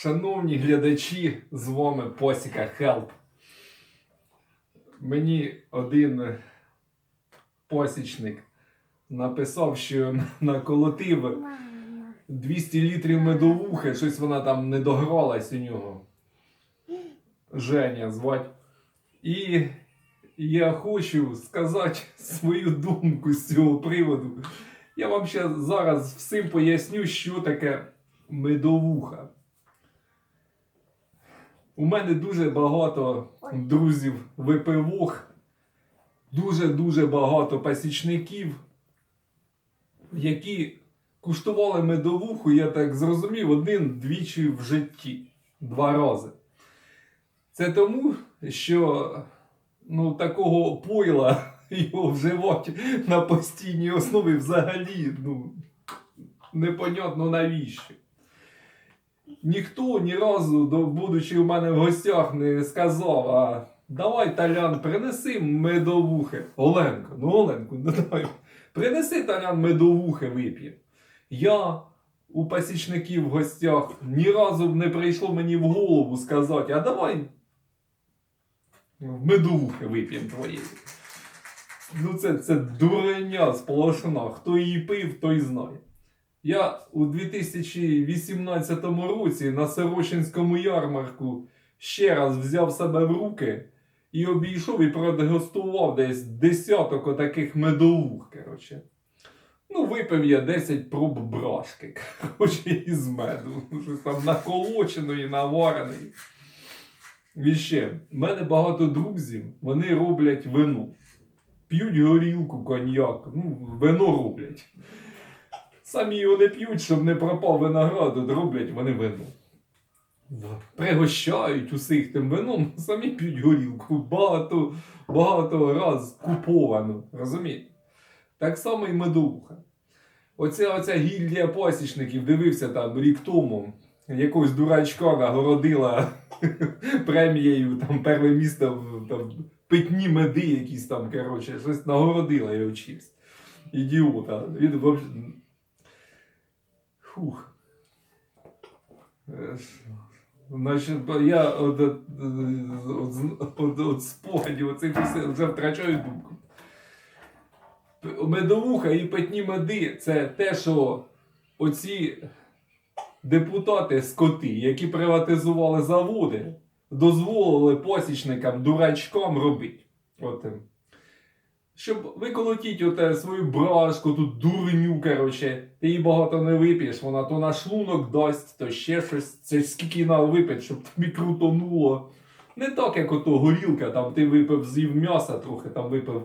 Шановні глядачі, з вами Посіка Хелп. Мені один посічник написав, що наколотив 200 літрів медовухи, щось вона там не догралась у нього. Женя звать. І я хочу сказати свою думку з цього приводу. Я вам ще зараз всім поясню, що таке медовуха. У мене дуже багато друзів випивох, дуже-дуже багато пасічників, які куштували медовуху, я так зрозумів, один-двічі в житті. Два рази. Це тому, що ну, такого пойла його вживати на постійній основі взагалі ну, непонятно навіщо. Ніхто ні разу, будучи у мене в гостях, не сказав, а давай, Талян, принеси медовухи. Оленко, ну Оленко, ну давай. Принеси Талян медовухи вип'є. Я у пасічників в гостях ні разу б не прийшло мені в голову сказати, а давай медовухи вип'ємо твої. Ну, це, це дурення сплошна. Хто її пив, той знає. Я у 2018 році на Сорочинському ярмарку ще раз взяв себе в руки і обійшов і продегустував десь десяток отаких медовух. Коротше. Ну, випив я 10 проб брашки, коротше, із меду. Щось там наколоченої, навареної. І ще, в мене багато друзів, вони роблять вино. П'ють горілку, коньяк, ну, вино роблять. Самі його не п'ють, щоб не пропав виноград, от роблять вони вино. Пригощають усіх тим вином, самі п'ють горілку. Багато, багато раз куповано. Розумієте? Так само і медовуха. Оця, оця гільдія пасічників дивився там рік тому. Якогось дурачка нагородила премією там перше місто в там, питні меди якісь там, коротше, щось нагородила його чимсь. Ідіота. Він. Фух. Е, Значить, я от, от, от, от, спогадів оцих вже втрачаю думку. Медовуха і питні меди це те, що оці депутати скоти, які приватизували заводи, дозволили посічникам, дурачкам робити. От, е, щоб виколотіть оте свою брашку, тут дурню, короче, ти її багато не вип'єш, вона то на шлунок дасть, то ще щось. Це скільки треба випити, щоб тобі крутонуло. Не так, як ото горілка, там ти випив з'їв м'яса трохи, там випив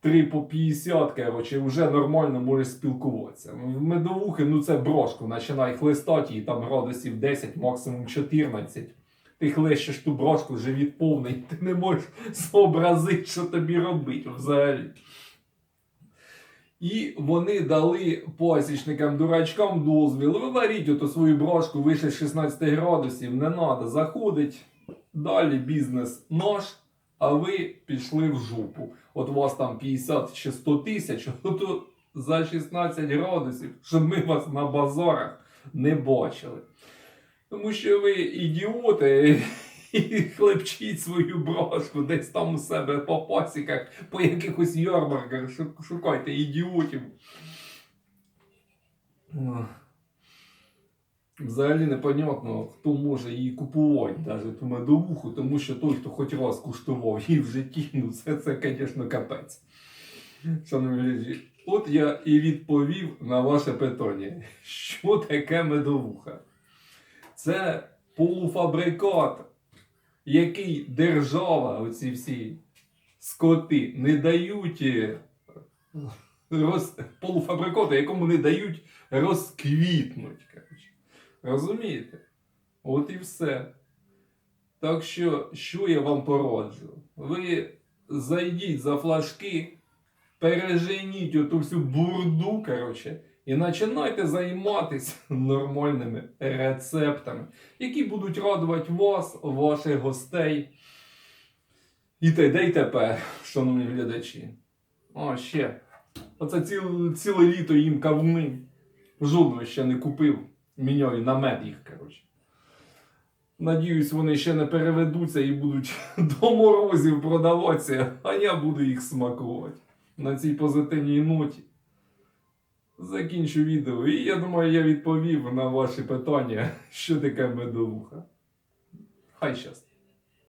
3 по 50, короче, вже нормально можеш спілкуватися. Медовухи, ну це брошку, починай хлистати, і там градусів 10, максимум 14. Ти хлещеш ту брошку, живіт повний, ти не можеш зобразити, що тобі робити взагалі. І вони дали посічникам дурачкам дозвіл. Ви варіть свою брошку вище 16 градусів, не треба заходить. Далі бізнес наш, а ви пішли в жопу. От у вас там 50 чи 100 тисяч, то за 16 градусів, щоб ми вас на базарах не бачили. Тому що ви ідіоти і хлебчіть свою брошку десь там у себе по пасіках, по якихось ярмарках, шукайте ідіотів. Взагалі непонятно, хто може її купувати, навіть ту медовуху, тому що той, хто хоч раз куштував її в житті, ну це, це, звісно, капець. Шановні глядачі, от я і відповів на ваше питання. Що таке медовуха? Це полуфабрикат, який держава, оці всі скоти, не дають е, роз... полуфабрикати, якому не дають розквітнуть. Коротше. Розумієте? От і все. Так що, що я вам пораджу? Ви зайдіть за флажки, переженіть оту всю бурду, коротше, і починайте займатися нормальними рецептами, які будуть радувати вас, ваших гостей. І те, й тепер, шановні глядачі. О, ще. Оце ціл, ціле літо їм кавуни. Жодного ще не купив. міняю на мед їх, коротше. Надіюсь, вони ще не переведуться і будуть до морозів продаватися, а я буду їх смакувати. На цій позитивній ноті. Закінчу відео. І я думаю, я відповів на ваші питання, що таке медовуха. Хай щастить.